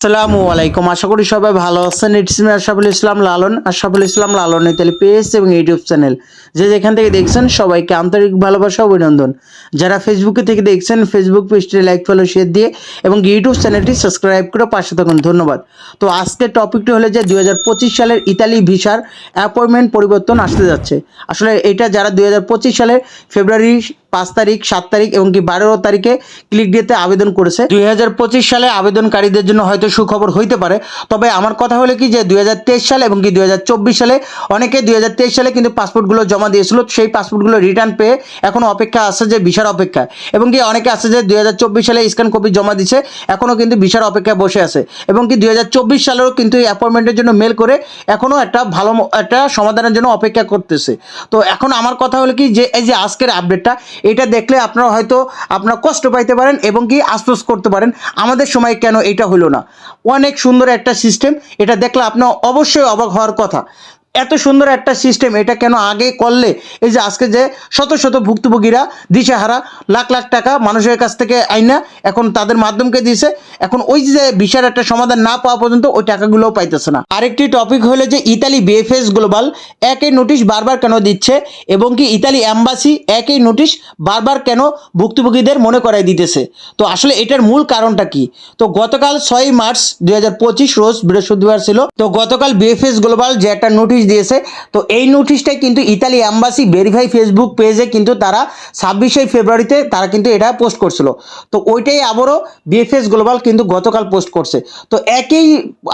আসসালামু আলাইকুম। আশা করি সবাই ভালো আছেন। It's me Ashraful Islam Lalon. Ashraful Islam Lalon Italy page এবং ইউটিউব চ্যানেল। যে যেখান থেকে দেখছেন, সবাইকে আন্তরিক ভালোবাসা, অভিনন্দন। যারা ফেসবুকে থেকে দেখছেন ফেসবুক পেজটি লাইক ফলো শেয়ার দিয়ে এবং ইউটিউব চ্যানেলটি সাবস্ক্রাইব করে পাশে থাকুন। ধন্যবাদ। তো আজকের টপিকটি হলো যে দু হাজার পঁচিশ সালের ইতালি ভিসার অ্যাপয়েন্টমেন্ট পরিবর্তন আসতে যাচ্ছে। আসলে এটা যারা দু হাজার পঁচিশ সালের ফেব্রুয়ারি পাঁচ তারিখ, সাত তারিখ এবং কি বারো তারিখে ক্লিক দিতে আবেদন করেছে। দুই হাজার পঁচিশ সালে আবেদনকারীদের জন্য হয়তো সুখবর হইতে পারে। তবে আমার কথা হলো কি যে দুই সালে এবং কি দুই হাজার চব্বিশ সালে অনেকে দুই হাজার তেইশ সালে কিন্তু পাসপোর্টগুলো জমা দিয়েছিল। সেই পাসপোর্টগুলো রিটার্ন পেয়ে এখনও অপেক্ষা আছে যে ভিসার অপেক্ষা এবং কি অনেকে আছে যে দুই হাজার চব্বিশ সালে স্ক্যান কপি জমা দিছে এখনও কিন্তু ভিসার অপেক্ষায় বসে আছে। এবং কি দুই হাজার চব্বিশ সালেও কিন্তু অ্যাপয়েন্টমেন্টের জন্য মেল করে এখনও একটা ভালো একটা সমাধানের জন্য অপেক্ষা করতেছে। তো এখন আমার কথা হলো কি যে এই যে আজকের আপডেটটা এটা দেখলে আপনারা হয়তো আপনারা কষ্ট পাইতে পারেন এবং কি আশ্বস্ত করতে পারেন। আমাদের সময় কেন এটা হলো না? অনেক সুন্দর একটা সিস্টেম এটা দেখলে আপনার অবশ্যই অবাক হওয়ার কথা। এত সুন্দর একটা সিস্টেম এটা কেন আগে করলে? এই যে আজকে যে শত শত ভুক্তভোগীরা দিশেহারা লাখ লাখ টাকা মানুষের কাছ থেকে আইনা এখন তাদের মাধ্যমকে দিয়েছে। এখন ওই যে বিষয়ের একটা সমাধান না পাওয়া পর্যন্ত ওই টাকাগুলোও পাইতেছে না। আরেকটি টপিক হলো যে ইতালি বিএফএস গ্লোবাল একই নোটিশ বারবার কেন দিচ্ছে এবং কি ইতালি অ্যাম্বাসি একই নোটিশ বারবার কেন ভুক্তভোগীদের মনে করাই দিতেছে? তো আসলে এটার মূল কারণটা কি? তো গতকাল ছয় মার্চ দুই হাজার পঁচিশ, রোজ বৃহস্পতিবার ছিল। তো গতকাল বিএফএস গ্লোবাল যে একটা নোটিশ দিয়েছে। তো এই নোটিশটাই কিন্তু ইতালি অ্যাম্বাসি ভেরিফাই ফেসবুক পেজে কিন্তু তারা ছাব্বিশে ফেব্রুয়ারিতে তারা কিন্তু এটা পোস্ট করছিল। তো ওইটাই আবারও বিএফএস গ্লোবাল কিন্তু গতকাল পোস্ট করছে। তো একই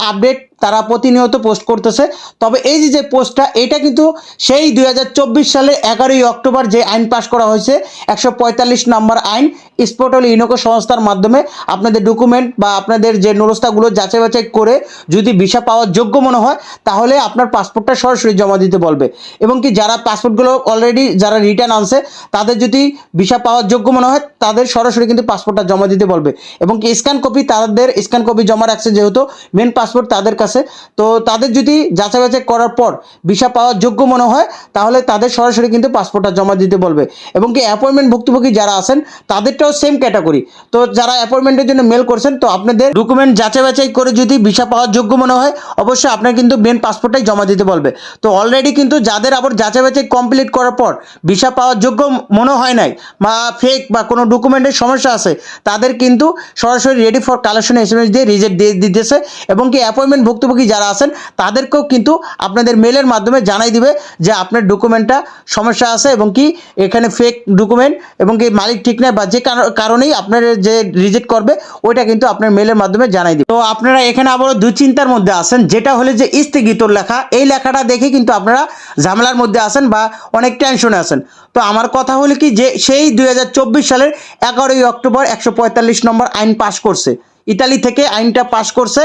আপডেট তারা প্রতিনিয়ত পোস্ট করতেছে। তবে এই যে যে পোস্টটা এটা কিন্তু সেই দু হাজার চব্বিশ সালে এগারোই অক্টোবর যে আইন পাশ করা হয়েছে, একশো পঁয়তাল্লিশ নম্বর আইন স্পোর্টাল ইউনোকো সংস্থার মাধ্যমে আপনাদের ডকুমেন্ট বা আপনাদের যে নুরস্তাগুলো যাচাই বাছাই করে যদি ভিসা পাওয়ার যোগ্য মনে হয়, তাহলে আপনার পাসপোর্টটা সরাসরি জমা দিতে বলবে। এবং কি যারা পাসপোর্টগুলো অলরেডি যারা রিটার্ন আনছে, তাদের যদি ভিসা পাওয়ার যোগ্য মনে হয়, তাদের সরাসরি কিন্তু পাসপোর্টটা জমা দিতে বলবে। এবং কি স্ক্যান কপি তাদের স্ক্যান কপি জমা রাখছে যেহেতু মেন পাসপোর্ট তাদের কাছে তো তাদের যদি যাচাই বাছাই করার পর ভিসা পাওয়ার যোগ্য মনে হয়, তাহলে তাদের সরাসরি কিন্তু পাসপোর্টটা জমা দিতে বলবে। এবং কি অ্যাপয়েন্টমেন্ট ভুক্তভোগী যারা আছেন, তাদেরটাও সেম ক্যাটাগরি তো যারা অ্যাপয়েন্টমেন্টের জন্য মেল করছেন, তো আপনাদের ডকুমেন্ট যাচাই বাছাই করে যদি ভিসা পাওয়ার যোগ্য মনে হয়, অবশ্যই আপনার কিন্তু মেন পাসপোর্টটাই জমা দিতে বলবে। তো অলরেডি কিন্তু যাদের আবার যাচাই বাছাই কমপ্লিট করার পর ভিসা পাওয়ার যোগ্য মনে হয় নাই, বা ফেক বা কোনো ডকুমেন্টের সমস্যা আছে, তাদের কিন্তু সরাসরি রেডি ফর কালেকশন এস দিয়ে রিজেক্ট দিয়ে দিতেছে। এবং কি অ্যাপয়েন্টমেন্ট ভুক্তভোগী যারা আছেন, তাদেরকেও কিন্তু আপনাদের মেলের মাধ্যমে জানাই দিবে যে আপনার ডকুমেন্টটা সমস্যা আছে এবং কি এখানে ফেক ডকুমেন্ট এবং কি মালিক ঠিক নাই বা যে কারো- কারণেই আপনার যে রিজেক্ট করবে, ওইটা কিন্তু আপনার মেলের মাধ্যমে জানাই দিবে। তো আপনারা এখানে আবারও দুশ্চিন্তার মধ্যে আছেন, যেটা হলে যে স্থগিতর লেখা। এই লেখাটা দেখে কিন্তু আপনারা ঝামেলার মধ্যে আছেন বা অনেক টেনশনে আছেন। তো আমার কথা হলো কি যে সেই দুই হাজার চব্বিশ সালের এগারোই অক্টোবর একশো পঁয়তাল্লিশ নম্বর আইন পাশ করছে। ইতালি থেকে আইনটা পাশ করছে।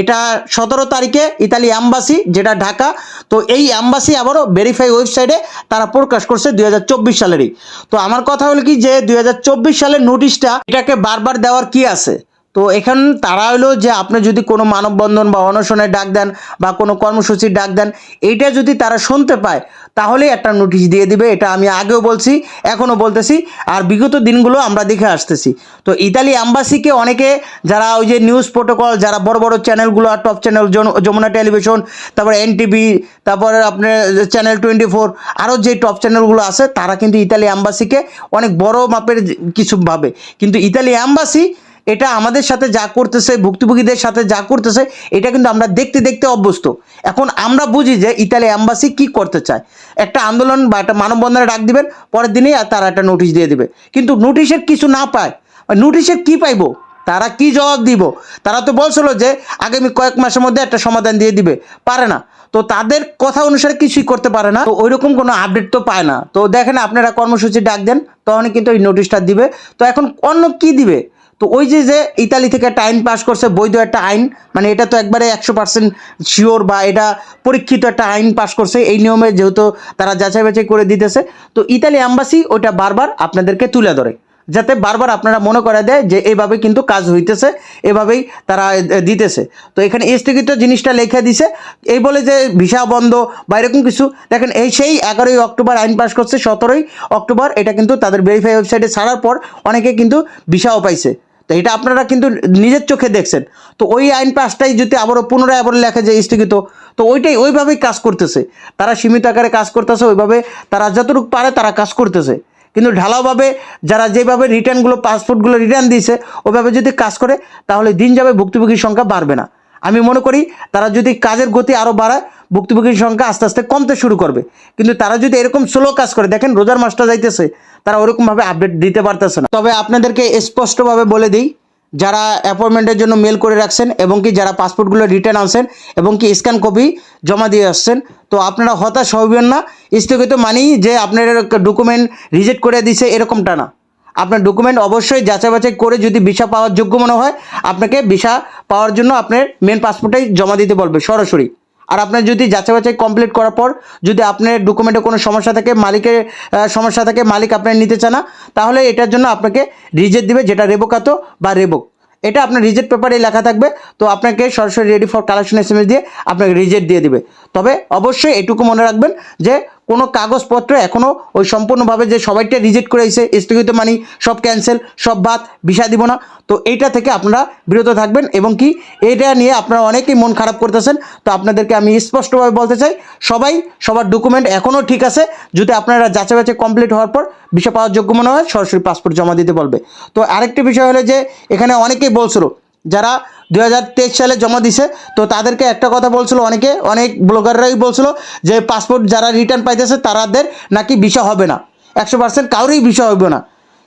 এটা সতেরো তারিখে ইতালি অ্যাম্বাসি, যেটা ঢাকা। তো এই অ্যাম্বাসি আবারও ভেরিফাই ওয়েবসাইটে তারা প্রকাশ করছে দুই হাজার চব্বিশ সালেরই। তো আমার কথা হলো কি যে দুই হাজার চব্বিশ সালের নোটিশটা এটাকে বারবার দেওয়ার কি আছে? তো এখান তারা হলো যে আপনি যদি কোনো মানববন্ধন বা অনশনের ডাক দেন বা কোনো কর্মসূচির ডাক দেন, এইটা যদি তারা শুনতে পায়, তাহলে একটা নোটিশ দিয়ে দিবে। এটা আমি আগেও বলছি, এখনও বলতেছি, আর বিগত দিনগুলো আমরা দেখে আসতেছি। তো ইতালি অ্যাম্বাসিকে অনেকে যারা ওই যে নিউজ প্রোটোকল যারা বড় বড় চ্যানেলগুলো আর টপ চ্যানেল যমুনা টেলিভিশন তারপরে এনটিভি তারপরে আপনার চ্যানেল টোয়েন্টি ফোর আরও যে টপ চ্যানেলগুলো আছে, তারা কিন্তু ইতালি অ্যাম্বাসিকে অনেক বড় মাপের কিছু ভাবে। কিন্তু ইতালি অ্যাম্বাসি এটা আমাদের সাথে যা করতেছে, ভুক্তভোগীদের সাথে যা করতেছে, এটা কিন্তু আমরা দেখতে দেখতে অভ্যস্ত। এখন আমরা বুঝি যে ইতালি অ্যাম্বাসি কি করতে চায়। একটা আন্দোলন বা একটা মানববন্ধনে ডাক দিবেন, পরের দিনেই তারা একটা নোটিশ দিয়ে দেবে। কিন্তু নোটিশের কিছু না পায়। নোটিশের কি পাইবো? তারা কি জবাব দিব? তারা তো বলছিল যে আগামী কয়েক মাসের মধ্যে একটা সমাধান দিয়ে দিবে। পারে না। তো তাদের কথা অনুসারে কিছুই করতে পারে না। তো ওইরকম কোনো আপডেট তো পায় না। তো দেখেন আপনারা কর্মসূচি ডাক দেন, তখনই কিন্তু এই নোটিশটা দিবে। তো এখন অন্য কি দিবে? তো ওই যে যে ইতালি থেকে একটা আইন পাশ করছে, বৈধ একটা আইন মানে এটা তো একবারে একশো পার্সেন্ট শিওর বা এটা পরীক্ষিত একটা আইন পাশ করছে, এই নিয়মে যেহেতু তারা যাচাই বাছাই করে দিতেছে। তো ইতালি অ্যাম্বাসি ওইটা বারবার আপনাদেরকে তুলে ধরে, যাতে বারবার আপনারা মনে করে দেয় যে এইভাবে কিন্তু কাজ হইতেছে, এভাবেই তারা দিতেছে। তো এখানে স্থগিত জিনিসটা লেখা দিছে, এই বলে যে ভিসা বন্ধ বা এরকম কিছু, দেখেন এই সেই এগারোই অক্টোবর আইন পাশ করছে, সতেরোই অক্টোবর, এটা কিন্তু তাদের ভেরিফাই ওয়েবসাইটে ছাড়ার পর অনেকে কিন্তু ভিসাও পাইছে। তো এটা আপনারা কিন্তু নিজের চোখে দেখছেন। তো ওই আইন পাসটাই যদি আবারও পুনরায় আবার লেখা যায় স্থগিত, তো ওইটাই ওইভাবেই কাজ করতেছে। তারা সীমিত আকারে কাজ করতেছে, ওইভাবে তারা যতটুকু পারে তারা কাজ করতেছে। কিন্তু ঢালাওভাবে যারা যেভাবে রিটার্নগুলো, পাসপোর্টগুলো রিটার্ন দিয়েছে ওইভাবে যদি কাজ করে, তাহলে দিন যাবে ভুক্তভোগীর সংখ্যা বাড়বে না। আমি মনে করি তারা যদি কাজের গতি আরও বাড়ায়, ভুক্তভোগীর সংখ্যা আস্তে আস্তে কমতে শুরু করবে। কিন্তু তারা যদি এরকম স্লো কাজ করে, দেখেন রোজার মাসটা যাইতেছে তারা ওরকমভাবে আপডেট দিতে পারতেছে না। তবে আপনাদেরকে স্পষ্টভাবে বলে দিই, যারা অ্যাপয়েন্টমেন্টের জন্য মেল করে রাখছেন এবং কি যারা পাসপোর্টগুলো রিটার্ন আনছেন এবং কি স্ক্যান কপি জমা দিয়ে আসছেন, তো আপনারা হতাশ হবেন না। স্থগিত মানেই যে আপনার ডকুমেন্ট রিজেক্ট করে দিছে এরকমটা না। আপনার ডকুমেন্ট অবশ্যই যাচাই বাছাই করে যদি ভিসা পাওয়ার যোগ্য মনে হয়, আপনাকে ভিসা পাওয়ার জন্য আপনার মেন পাসপোর্টটাই জমা দিতে বলবে সরাসরি। আর আপনার যদি যাচাই বাছাই কমপ্লিট করার পর যদি আপনার ডকুমেন্টে কোনো সমস্যা থাকে, মালিকের সমস্যা থাকে, মালিক আপনার নিতে চান না, তাহলে এটার জন্য আপনাকে রিজেক্ট দিবে যেটা রেবোকাতো বা রেবোক এটা আপনার রিজেক্ট পেপারে লেখা থাকবে, তো আপনাকে সরাসরি রেডি ফর কালেকশন এস দিয়ে আপনাকে রিজেক্ট দিয়ে দিবে। তবে অবশ্যই এটুকু মনে রাখবেন যে কোনো কাগজপত্র এখনও ওই সম্পূর্ণভাবে যে সবাইটা রিজেক্ট করে এসে স্থগিত মানি সব ক্যান্সেল সব বাদ, ভিসা দিব না। তো এইটা থেকে আপনারা বিরত থাকবেন এবং কি এটা নিয়ে আপনারা অনেকেই মন খারাপ করতেছেন। তো আপনাদেরকে আমি স্পষ্টভাবে বলতে চাই, সবাই, সবার ডকুমেন্ট এখনও ঠিক আছে। যদি আপনারা যাচাই বাছাই কমপ্লিট হওয়ার পর ভিসা পাওয়ার যোগ্য মনে হয়, সরাসরি পাসপোর্ট জমা দিতে বলবে। তো আরেকটি বিষয় হলো যে, এখানে অনেকেই বলছিল, যারা দু হাজার তেইশ সালে জমা দিছে। তো তাদেরকে একটা কথা বলছিল অনেকে, অনেক ব্লগাররাই বলছিল যে পাসপোর্ট যারা রিটার্ন পাইতেছে তাদের নাকি ভিসা হবে না। একশো পার্সেন্ট কারোরই ভিসা হবে না।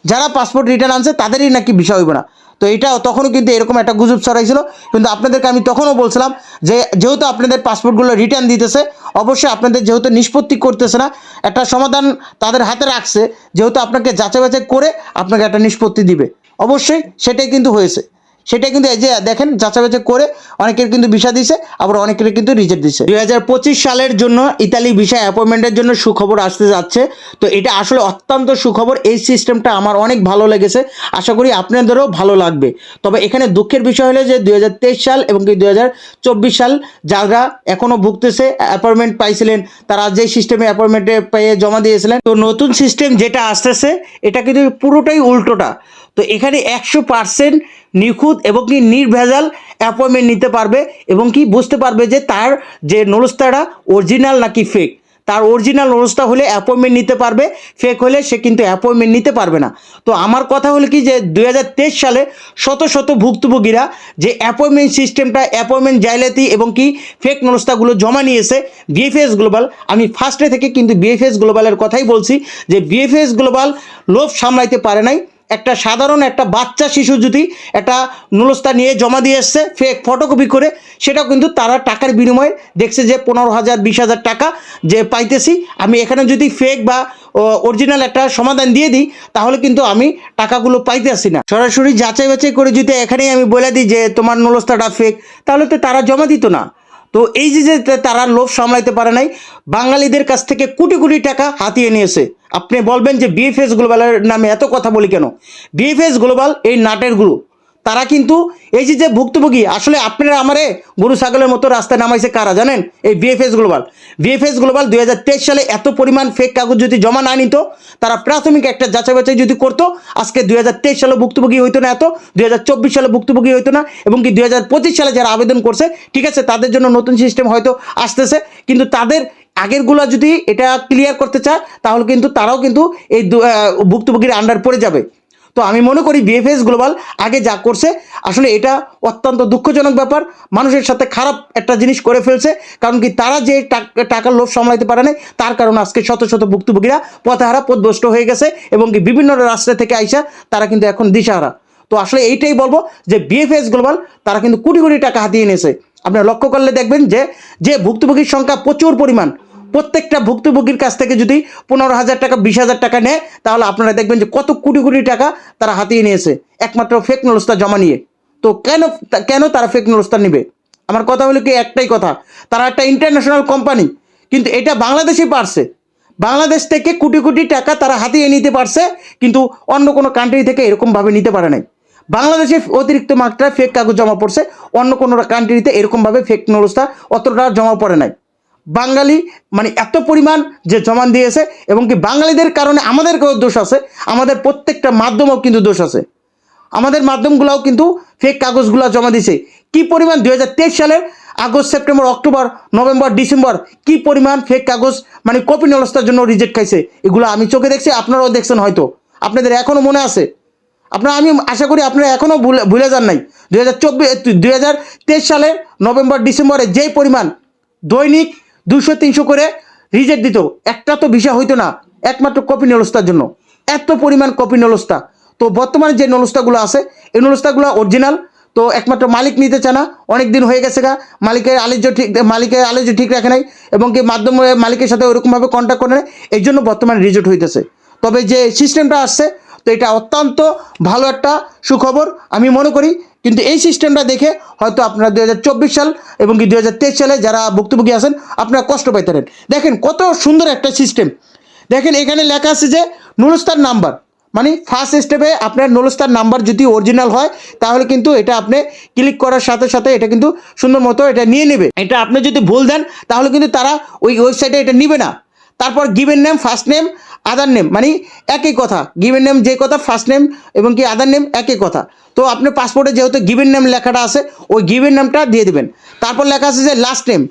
যারা পাসপোর্ট রিটার্ন আনছে তাদেরই নাকি ভিসা হইবে না। তো এটা তখনও কিন্তু এরকম একটা গুজব ছড়াইছিল। কিন্তু আপনাদেরকে আমি তখনও বলছিলাম যে যেহেতু আপনাদের পাসপোর্টগুলো রিটার্ন দিতেছে, অবশ্যই আপনাদের যেহেতু নিষ্পত্তি করতেছে না, একটা সমাধান তাদের হাতে রাখছে। যেহেতু আপনাকে যাচাই বাছাই করে আপনাকে একটা নিষ্পত্তি দিবে। অবশ্যই সেটাই কিন্তু হয়েছে। সেটা কিন্তু এই যে দেখেন যাচাই বাছাই করে অনেকের কিন্তু ভিসা দিছে, আবার অনেকের কিন্তু রিজেক্ট দিছে। দুই হাজার পঁচিশ সালের জন্য ইতালি ভিসা অ্যাপয়েন্টমেন্টের জন্য সুখবর আসতে যাচ্ছে। তো এটা আসলে অত্যন্ত সুখবর। এই সিস্টেমটা আমার অনেক ভালো লেগেছে। আশা করি আপনাদেরও ভালো লাগবে। তবে এখানে দুঃখের বিষয় হলো যে দুই হাজার তেইশ সাল এবং কি দুই হাজার চব্বিশ সাল যারা এখনও ভুগতেছে অ্যাপয়েন্টমেন্ট পাইছিলেন, তারা যে সিস্টেমে অ্যাপয়েন্টমেন্টে পেয়ে জমা দিয়েছিলেন, তো নতুন সিস্টেম যেটা আসতেছে, এটা কিন্তু পুরোটাই উল্টোটা। তো এখানে একশো পার্সেন্ট নিখুঁত এবং কি নির্ভেজাল অ্যাপয়েন্টমেন্ট নিতে পারবে এবং কি বুঝতে পারবে যে তার যে নলস্তাটা অরিজিনাল নাকি ফেক তার অরিজিনাল নলস্তা হলে অ্যাপয়েন্টমেন্ট নিতে পারবে ফেক হলে সে কিন্তু অ্যাপয়েন্টমেন্ট নিতে পারবে না। তো আমার কথা হলো কি যে দু হাজার তেইশ সালে শত শত ভুক্তভোগীরা যে অ্যাপয়েন্টমেন্ট সিস্টেমটা অ্যাপয়েন্টমেন্ট জাইলাতি এবং কি ফেক নলস্তাগুলো জমা নিয়েছে বিএফএস গ্লোবাল আমি ফার্স্টে থেকে কিন্তু বিএফএস গ্লোবালের কথাই বলছি যে বিএফএস গ্লোবাল লোভ সামলাইতে পারে নাই। একটা সাধারণ একটা বাচ্চা শিশু যদি একটা নুলস্তা নিয়ে জমা দিয়ে এসছে ফেক ফটোকপি করে, সেটাও কিন্তু তারা টাকার বিনিময়ে দেখছে যে পনেরো হাজার, বিশ হাজার টাকা যে পাইতেছি। আমি এখানে যদি ফেক বা অরিজিনাল একটা সমাধান দিয়ে দিই, তাহলে কিন্তু আমি টাকাগুলো পাইতেছি না। সরাসরি যাচাই বাছাই করে যদি এখানেই আমি বলে দিই যে তোমার নুলস্তাটা ফেক তাহলে তো তারা জমা দিত না। তো এই যে যে তারা লোভ সামলাইতে পারে নাই, বাঙালিদের কাছ থেকে কোটি কোটি টাকা হাতিয়ে নিয়েছে। আপনি বলবেন যে বিএফএস গ্লোবালের নামে এত কথা বলি কেন? বিএফএস গ্লোবাল এই নাটের গুরু তারা কিন্তু এই যে যে ভুক্তভোগী, আসলে আপনারা আমারে গরু, ছাগলের মতো রাস্তায় নামাইছে কারা জানেন? এই বিএফএস গ্লোবাল বিএফএস গ্লোবাল দুই হাজার তেইশ সালে এত পরিমাণ ফেক কাগজ যদি জমা না নিত, তারা প্রাথমিক একটা যাচাই বাছাই যদি করতো, আজকে দু হাজার তেইশ সালে ভুক্তভোগী হইতো না এত, দুই হাজার চব্বিশ সালে ভুক্তভোগী হইতো না, এবং কি দুই হাজার পঁচিশ সালে যারা আবেদন করছে, ঠিক আছে, তাদের জন্য নতুন সিস্টেম হয়তো আসতেছে, কিন্তু তাদের আগেরগুলো যদি এটা ক্লিয়ার করতে চায়, তাহলে কিন্তু তারাও কিন্তু এই ভুক্তভোগীর আন্ডার পড়ে যাবে। তো আমি মনে করি বিএফএস গ্লোবাল আগে যা করছে, আসলে এটা অত্যন্ত দুঃখজনক ব্যাপার। মানুষের সাথে খারাপ একটা জিনিস করে ফেলছে, কারণ কি তারা যে টাক- টাকার লোভ সামলাইতে পারে নাই, তার কারণে আজকে শত শত ভুক্তভোগীরা পথেহারা পথভ্রষ্ট হয়ে গেছে এবং কি বিভিন্ন রাস্তা থেকে আইসা তারা কিন্তু এখন দিশাহারা। তো আসলে এইটাই বলব যে বিএফএস গ্লোবাল তারা কিন্তু কোটি কোটি টাকা হাতিয়ে নিয়েছে। আপনারা লক্ষ্য করলে দেখবেন যে যে ভুক্তভোগীর সংখ্যা প্রচুর পরিমাণ। প্রত্যেকটা ভুক্তভোগীর কাছ থেকে যদি পনেরো হাজার টাকা, বিশ হাজার টাকা নেয়, তাহলে আপনারা দেখবেন যে কত কোটি কোটি টাকা তারা হাতিয়ে নিয়েছে। একমাত্র ফেক নলস্তা জমা নিয়ে। তো কেন কেন তারা ফেক নলস্তা নেবে? আমার কথা হলো কি একটাই কথা, তারা একটা ইন্টারন্যাশনাল কোম্পানি কিন্তু এটা বাংলাদেশে পারছে। বাংলাদেশ থেকে কোটি কোটি টাকা তারা হাতিয়ে নিতে পারছে, কিন্তু অন্য কোনো কান্ট্রি থেকে এরকমভাবে নিতে পারে নাই। বাংলাদেশে অতিরিক্ত মাত্রায় ফেক কাগজ জমা পড়ছে, অন্য কোনো কান্ট্রিতে এরকমভাবে ফেক নলস্তা অতটা জমা পড়ে নাই। বাঙালি মানে এত পরিমাণ যে জমান দিয়েছে এবং কি বাঙালিদের কারণে আমাদেরকেও দোষ আছে, আমাদের প্রত্যেকটা মাধ্যমেও কিন্তু দোষ আছে। আমাদের মাধ্যমগুলোও কিন্তু ফেক কাগজগুলো জমা দিছে। কি পরিমাণ দুই সালের August, September, October, November, December, কি পরিমাণ ফেক কাগজ মানে কপি নলস্তার জন্য রিজেক্ট খাইছে, এগুলো আমি চোখে দেখছি, আপনারাও দেখছেন হয়তো। আপনাদের এখনও মনে আছে? আপনারা, আমি আশা করি আপনারা এখনও ভুলে ভুলে যান নাই। দুই হাজার চব্বিশ, দুই সালের নভেম্বর, ডিসেম্বরে যেই পরিমাণ দৈনিক দুশো তিনশো করে রিজেক্ট দিত। একটা তো ভিসা হইতো না, একমাত্র কপি নলস্তার জন্য। এত পরিমাণ কপি নলস্তা। তো বর্তমানে যে নলস্তাগুলো আছে, এই নলস্তাগুলো অরিজিনাল তো একমাত্র মালিক নিতে চায় না অনেক দিন হয়ে গেছে গা, মালিকের আলোচ্য ঠিক, মালিকের আলোচ্য ঠিক রাখে নাই, এবং কি মাধ্যমে মালিকের সাথে ওরকমভাবে কন্ট্যাক্ট করে নেয় এই জন্য বর্তমানে রিজেক্ট হইতেছে। তবে যে সিস্টেমটা আসছে, তো এটা অত্যন্ত ভালো একটা সুখবর। আমি মনে করি কিন্তু এই সিস্টেমটা দেখে হয়তো আপনারা দুই হাজার চব্বিশ সাল এবং কি দু হাজার তেইশ সালে যারা ভুক্তভোগী আছেন, আপনারা কষ্ট পাইতেন দেখেন কত সুন্দর একটা সিস্টেম দেখেন এখানে লেখা আছে যে নুরস্তার নাম্বার মানে ফার্স্ট স্টেপে আপনার নুরস্তার নাম্বার যদি অরিজিনাল হয়, তাহলে কিন্তু এটা আপনি ক্লিক করার সাথে সাথে এটা কিন্তু সুন্দর মতো এটা নিয়ে নেবে। এটা আপনি যদি ভুল দেন, তাহলে কিন্তু তারা ওই ওয়েবসাইটে এটা নিবে না। তারপর given name first name other name মানে একই কথা গিভেন নেম যে কথা ফার্স্ট নেম এবং কি আদার নেম একই কথা। তো আপনার পাসপোর্টে যেহেতু গিভেন নেম লেখাটা আছে, ওই গিভেন নেমটা দিয়ে দেবেন। তারপর লেখা আছে যে last name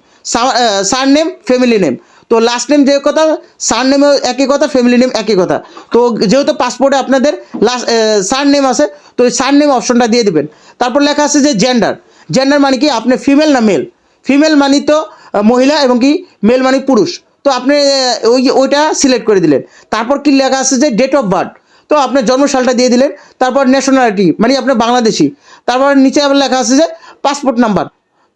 surname family name তো লাস্ট নেম যে কথা সার নেমও একই কথা ফ্যামিলি নেম একই কথা। তো যেহেতু পাসপোর্টে আপনাদের লাস্ট সার নেম আছে, তো ওই সার নেম অপশনটা দিয়ে দেবেন। তারপর লেখা আছে যে জেন্ডার জেন্ডার মানে কি? আপনি ফিমেল না মেল ফিমেল মানে তো মহিলা এবং কি? মেল মানে পুরুষ। তো আপনি ওই ওইটা সিলেক্ট করে দিলেন। তারপর কি লেখা আছে যে ডেট অফ বার্থ তো আপনার জন্মসালটা দিয়ে দিলেন, তারপর ন্যাশনালিটি মানে আপনার বাংলাদেশি। তারপর নিচে আবার লেখা আছে যে পাসপোর্ট নাম্বার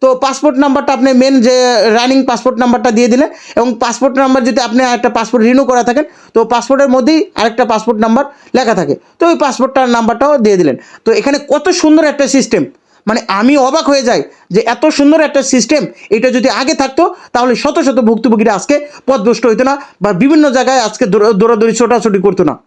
তো পাসপোর্ট নাম্বারটা আপনি মেন যে রানিং পাসপোর্ট নাম্বারটা দিয়ে দিলেন, এবং পাসপোর্ট নাম্বার যদি আপনি একটা পাসপোর্ট রিনিউ করা থাকেন, তো পাসপোর্টের মধ্যেই আরেকটা পাসপোর্ট নাম্বার লেখা থাকে। তো ওই পাসপোর্টটার নাম্বারটাও দিয়ে দিলেন। তো এখানে কত সুন্দর একটা সিস্টেম মানে আমি অবাক হয়ে যাই যে এত সুন্দর একটা সিস্টেম এটা যদি আগে থাকতো, তাহলে শত শত ভুক্তভোগীরা আজকে পথভ্রষ্ট হইতো না বা বিভিন্ন জায়গায় আজকে দৌড়া- দৌড়াদৌড়ি, ছোটাছুটি করতো না।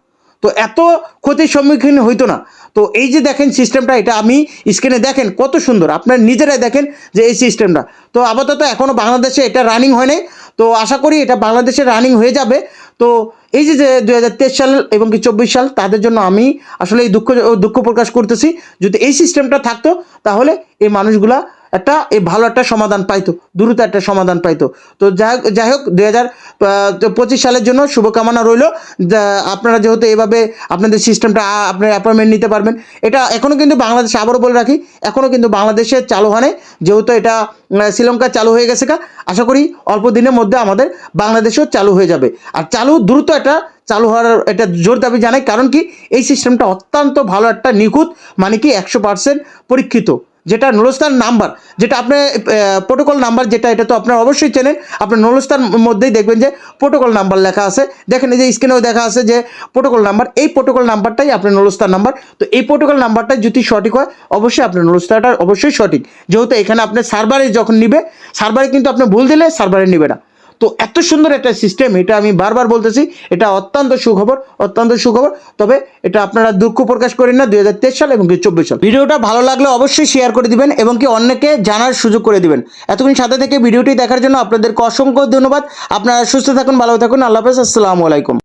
তো এত ক্ষতির সম্মুখীন হইতো না। তো এই যে দেখেন সিস্টেমটা, এটা আমি স্ক্রিনে দেখেন কত সুন্দর। আপনার নিজেরাই দেখেন যে এই সিস্টেমটা। তো আপাতত এখনও বাংলাদেশে এটা রানিং হয় নাই। তো আশা করি এটা বাংলাদেশে রানিং হয়ে যাবে। তো এই যে দু হাজার তেইশ সাল এবং কি চব্বিশ সাল, তাদের জন্য আমি আসলে এই দুঃখ দুঃখ প্রকাশ করতেছি। যদি এই সিস্টেমটা থাকতো, তাহলে এই মানুষগুলা একটা এই ভালো একটা সমাধান পাইতো দ্রুত একটা সমাধান পাইতো। তো যাই হোক- যাই হোক হাজার পঁচিশ সালের জন্য শুভকামনা রইল। আপনারা যেহেতু এভাবে আপনাদের সিস্টেমটা আপনার অ্যাপয়েন্টমেন্ট নিতে পারবেন এটা এখনও কিন্তু বাংলাদেশে আবারও বলে রাখি এখনও কিন্তু বাংলাদেশে চালু হয় নাই। যেহেতু এটা আহ, শ্রীলঙ্কায় চালু হয়ে গেছে কা আশা করি অল্প দিনের মধ্যে আমাদের বাংলাদেশেও চালু হয়ে যাবে। আর চালু দ্রুত এটা চালু হওয়ার এটা জোর দাবি জানাই কারণ কি এই সিস্টেমটা অত্যন্ত ভালো একটা নিখুঁত মানে কি একশো পার্সেন্ট পরীক্ষিত। যেটা নুরস্তান নাম্বার, যেটা আপনি প্রোটোকল নাম্বার যেটা, এটা তো আপনার অবশ্যই চেনেন। আপনার নুরস্তান মধ্যেই দেখবেন যে প্রোটোকল নাম্বার লেখা আছে। দেখেন এই যে স্ক্রিনেও দেখা আছে যে প্রোটোকল নাম্বার, এই প্রোটোকল নাম্বারটাই আপনার নুরস্তান নাম্বার। তো এই প্রোটোকল নাম্বারটা যদি সঠিক হয়, অবশ্যই আপনার নুরস্তানটা অবশ্যই সঠিক। যেহেতু এখানে আপনি সার্ভারে যখন নিবে সার্ভারে কিন্তু আপনি ভুল দিলে সার্ভারে নিবে না। তো এত সুন্দর একটা সিস্টেম এটা আমি বারবার বলতেছি, এটা অত্যন্ত সুখবর অত্যন্ত সুখবর। তবে এটা আপনারা দুঃখ প্রকাশ করেন না, দুই হাজার তেইশ সাল এবং চব্বিশ সাল। ভিডিওটা ভালো লাগলে অবশ্যই শেয়ার করে দিবেন এবং কি অন্যকে জানার সুযোগ করে দিবেন। এতক্ষণ সাথে থেকে ভিডিওটি দেখার জন্য আপনাদেরকে অসংখ্য ধন্যবাদ। আপনারা সুস্থ থাকুন, ভালো থাকুন, আল্লাহ হাফেজ, আসসালামু আলাইকুম।